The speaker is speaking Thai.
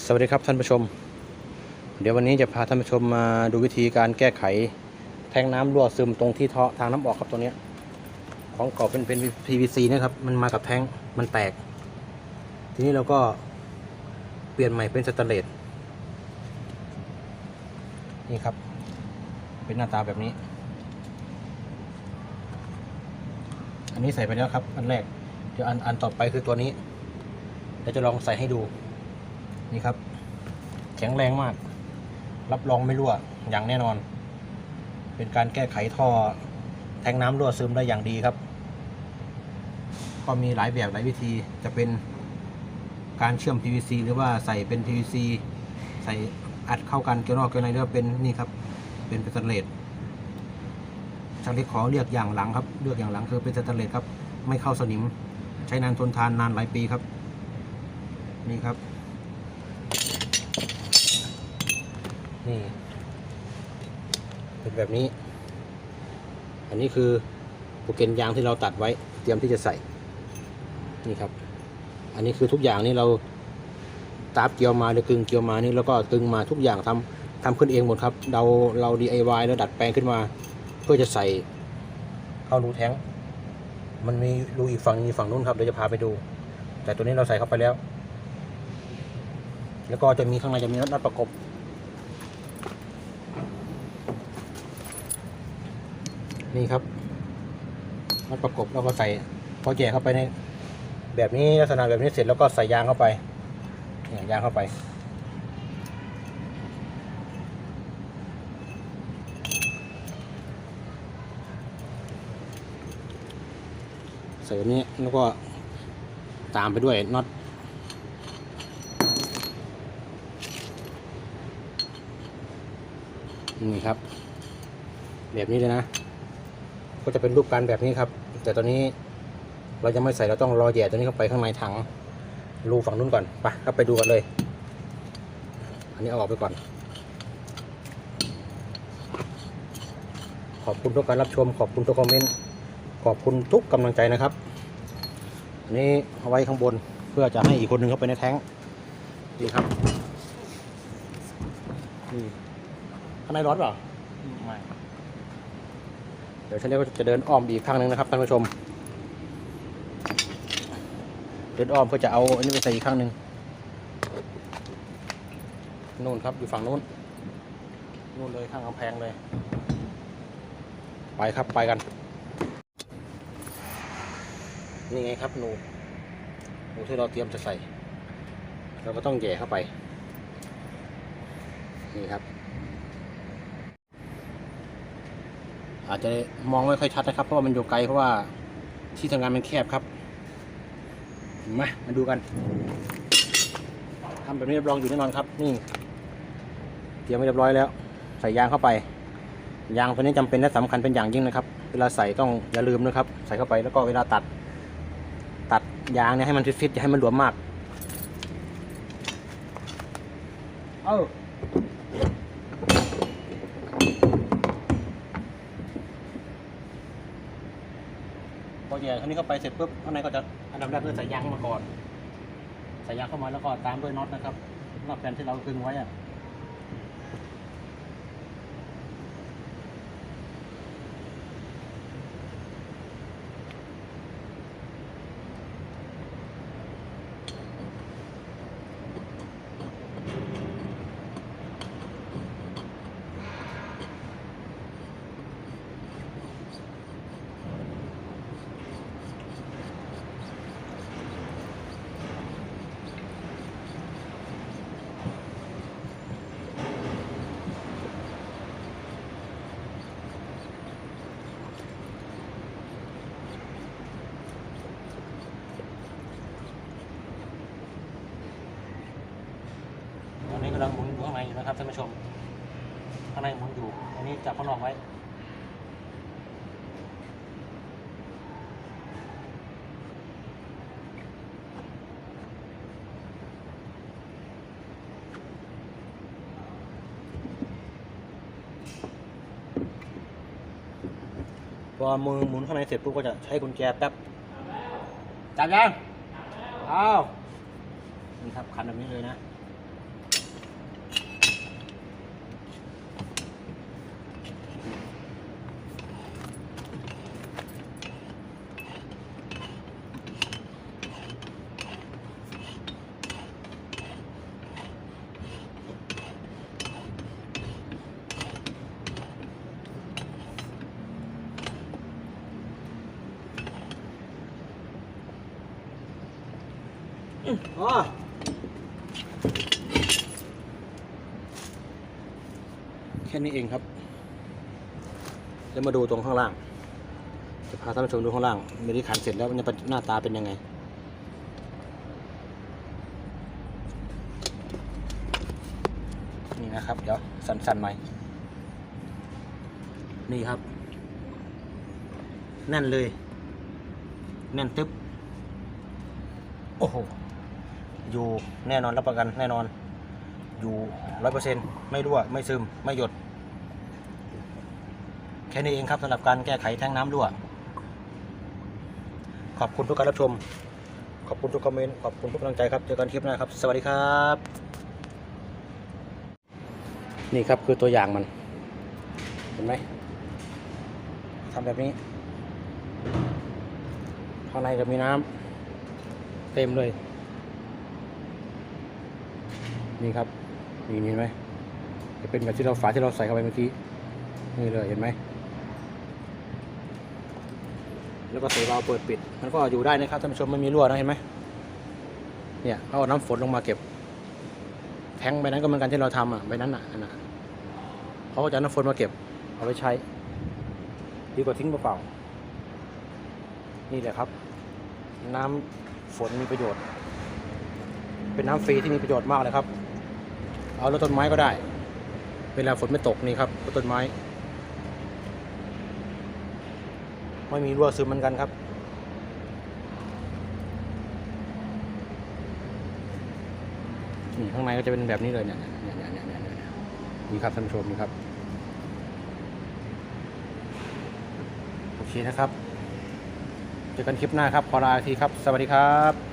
สวัสดีครับท่านผู้ชม เดี๋ยววันนี้จะพาท่านผู้ชมมาดูวิธีการแก้ไข แทงน้ำรั่วซึมตรงที่ท่อทางน้ำออกครับตัวเนี้ย ของเก่าเป็นเป็น PVC นะครับมันมากับแทงมันแตก ทีนี้เราก็เปลี่ยนใหม่เป็นสแตนเลสนี่ครับ เป็นหน้าตาแบบนี้ อันนี้ใส่ไปแล้วครับ อันแรกเดี๋ยวอันอันต่อไปคือตัวนี้เดี๋ยวจะลองใส่ให้ดู นี่ครับ แข็งแรงมาก รับรองไม่รั่วอย่างแน่นอน เป็นการแก้ไขท่อ แทงน้ำรั่วซึมได้อย่างดีครับ ก็มีหลายแบบหลายวิธีจะเป็นการเชื่อม PVC หรือว่าใส่เป็น PVC ใส่อัดเข้ากันเกลียวนอกเกลียวในหรือเป็นนี่ครับ เป็นสแตนเลสช่างที่ขอเลือกอย่างหลังครับ เลือกอย่างหลังคือเป็นสแตนเลสครับ ไม่เข้าสนิม ใช้นานทนทานนานหลายปีครับ นี่ครับ นี่ เป็นแบบนี้ อันนี้คือโปรเกนยางที่เราตัดไว้ เตรียมที่จะใส่ นี่ครับ อันนี้คือทุกอย่างนี่เราตาบเกี่ยวมาหรือกึ่งเกี่ยวมานี่แล้วก็กึ่งมาทุกอย่างทำทำขึ้นเองหมดครับ เราเรา DIY แล้วดัดแปลงขึ้นมา เพื่อจะใส่เข้ารูแท้ง มันมีรูอีกฝั่งนึงอีกฝั่งนู้นครับเดี๋ยวจะพาไปดู แต่ตัวนี้เราใส่เข้าไปแล้ว แล้วก็จะมีข้างในจะมีน็อตประกบ นี่ครับน็อตประกบแล้วก็ใส่พอแย่เข้าไปในแบบนี้ลักษณะแบบนี้เสร็จแล้วก็ใส่ยางเข้าไปเนี่ยยางเข้าไป ใส่แบบนี้แล้วก็ตามไปด้วยน็อตนี่ครับ แบบนี้เลยนะ ก็จะเป็นรูปการแบบนี้ครับ แต่ตอนนี้เรายังไม่ใส่เราต้องรอแย่ตัวนี้เข้าไปข้างในถังรูฝั่งนู้นก่อนไปก็ไปดูกันเลย อันนี้เอาออกไปก่อน ขอบคุณทุกการรับชม ขอบคุณทุกคอมเมนต์ขอบคุณทุกกำลังใจนะครับอันนี้เอาไว้ข้างบนเพื่อจะให้อีกคนหนึ่งเข้าไปในแท้งดีครับนี่ข้างในร้อนเปล่าไม่ ดี๋ยวฉันก็จะเดินอ้อมอีกข้างหนึงนะครับท่านผู้ชม เดินอ้อมเพื่อจะเอาอันนี้ไปใส่อีกข้างหนึ่งนู่นครับอยู่ฝั่งนู้นนู่นเลยข้างกำแพงเลย ไปครับไปกัน นี่ไงครับหนูหนูที่เราเตรียมจะใส่ เราก็ต้องแย่เข้าไป นี่ครับ อาจจะมองไม่ค่อยชัดนะครับ เพราะว่ามันอยู่ไกลเพราะว่าที่ทำงานมันแคบครับ มา มาดูกันทำแบบนี้รับรองอยู่แน่นอนครับ นี่ เตรียมไว้เรียบร้อยแล้ว ใส่ยางเข้าไป ยางตัวนี้จำเป็นและสำคัญเป็นอย่างยิ่งนะครับ เวลาใส่ต้องอย่าลืมนะครับ ใส่เข้าไปแล้วก็เวลาตัด ตัดยางเนี่ยให้มันฟิตๆอย่าให้มันหลวมมาก เอ้า พอแย่คันนี้เข้าไปเสร็จปุ๊บข้างในก็จะอันดับแรกคือใส่ยางเข้ามาก่อนใส่ยางเข้ามาแล้วก็ตามด้วยน็อตนะครับน็อตแผ่นที่เราคึงไว้อะ ลังหมุนอยู่ข้างในอยู่นะครับท่านผู้ชม ข้างในหมุนอยู่ อันนี้จับข้างนอกไว้ พอมือหมุนข้างในเสร็จปุ๊บก็จะใช้กุญแจแป๊บ จับยังอ้าวนี่ครับคันแบบนี้เลยนะ อ๋อแค่นี้เองครับ แล้วมาดูตรงข้างล่าง จะพาท่านผู้ชมดูข้างล่างเมื่อที่ขันเสร็จแล้วมันจะเป็นหน้าตาเป็นยังไง นี่นะครับ เดี๋ยวสั่นๆหน่อยนี่ครับ แน่นเลย แน่นตึ๊บ โอ้โห อยู่แน่นอนรับประกันแน่นอน อยู่ร้อยเปอร์เซ็นต์ไม่รั่วไม่ซึมไม่หยด แค่นี้เองครับสำหรับการแก้ไขแท้งน้ำรั่ว ขอบคุณทุกการรับชม ขอบคุณทุกคอมเมนต์ขอบคุณทุกกำลังใจครับเจอกันคลิปหน้าครับ สวัสดีครับ นี่ครับคือตัวอย่างมัน เห็นไหมทำแบบนี้ ข้างในก็มีน้ำเต็มเลย นี่ครับนี่เห็นไหมจะเป็นแบบที่เราฝาที่เราใส่เข้าไปเมื่อกี้นี่เลยเห็นไหมแล้วก็ใส่วาเปิดปิด มันก็อยู่ได้นะครับท่านผู้ชมไม่มีรั่วนะเห็นไหมเนี่ยเอาน้ำฝนลงมาเก็บ แทงใบนั้นก็เหมือนกันที่เราทำอะใบนั้นอะอันน่ะเขาก็จะเอาน้ำฝนมาเก็บ เอาไปใช้ ดีกว่าทิ้งเปล่าๆนี่แหละครับ น้ำฝนมีประโยชน์ เป็นน้ำฟรีที่มีประโยชน์มากเลยครับ เอารถต้นไม้ก็ได้ เวลาฝนไม่ตกนี่ครับรถต้นไม้ ไม่มีรั่วซึมเหมือนกันครับนี่ข้างในก็จะเป็นแบบนี้เลยเนี่ยเนี่ยเนี่ยเนี่ยเนี่ยนี่ครับท่านผู้ชมนี่ครับ โอเคนะครับ เจอกันคลิปหน้าครับ ขอลาทีครับ สวัสดีครับ